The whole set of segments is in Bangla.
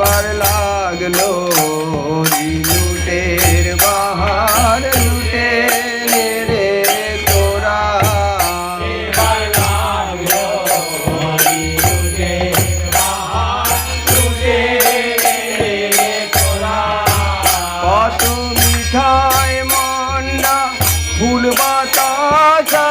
বার লাগল লুটের বাহার লুটে রে তোরা। কত মিঠায় মন্ডা ফুল বাতাসা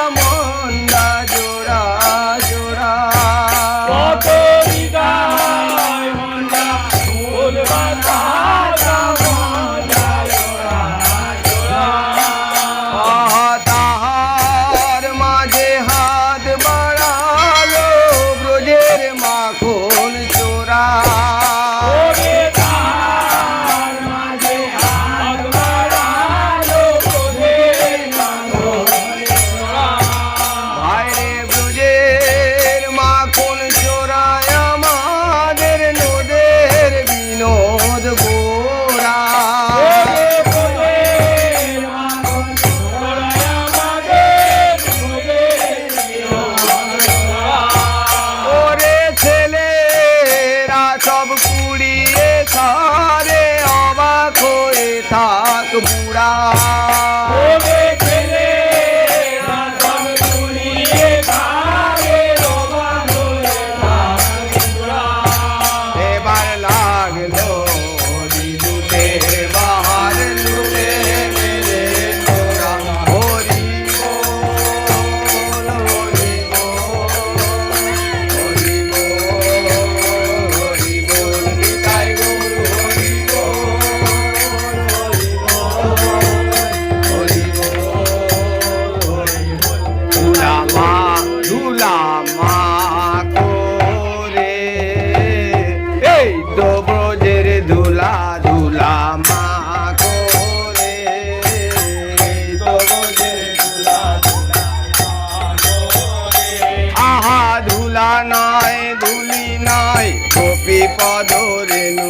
মুরা মুক্ত ব্রজের ধুলা ধুলা মা ধুলা নয় ধুলি নয় গোপী পদ রেণু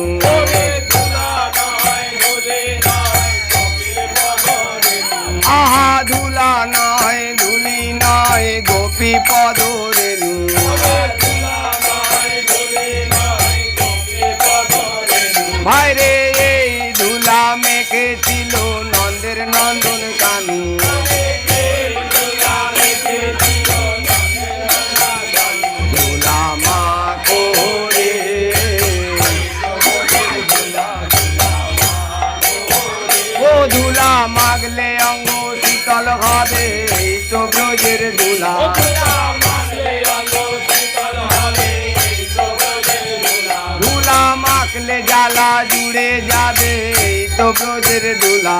আহা, ধুলা নয় ধুলি নয় গোপী পদ আমাদের নন্দন কানু। ধুলা মাগলে অঙ্গ শীতল হবে তো ব্রজের ধুলা। ধুলা মাখলে জ্বালা জুড়ে যাবে তো ব্রজের ধুলা।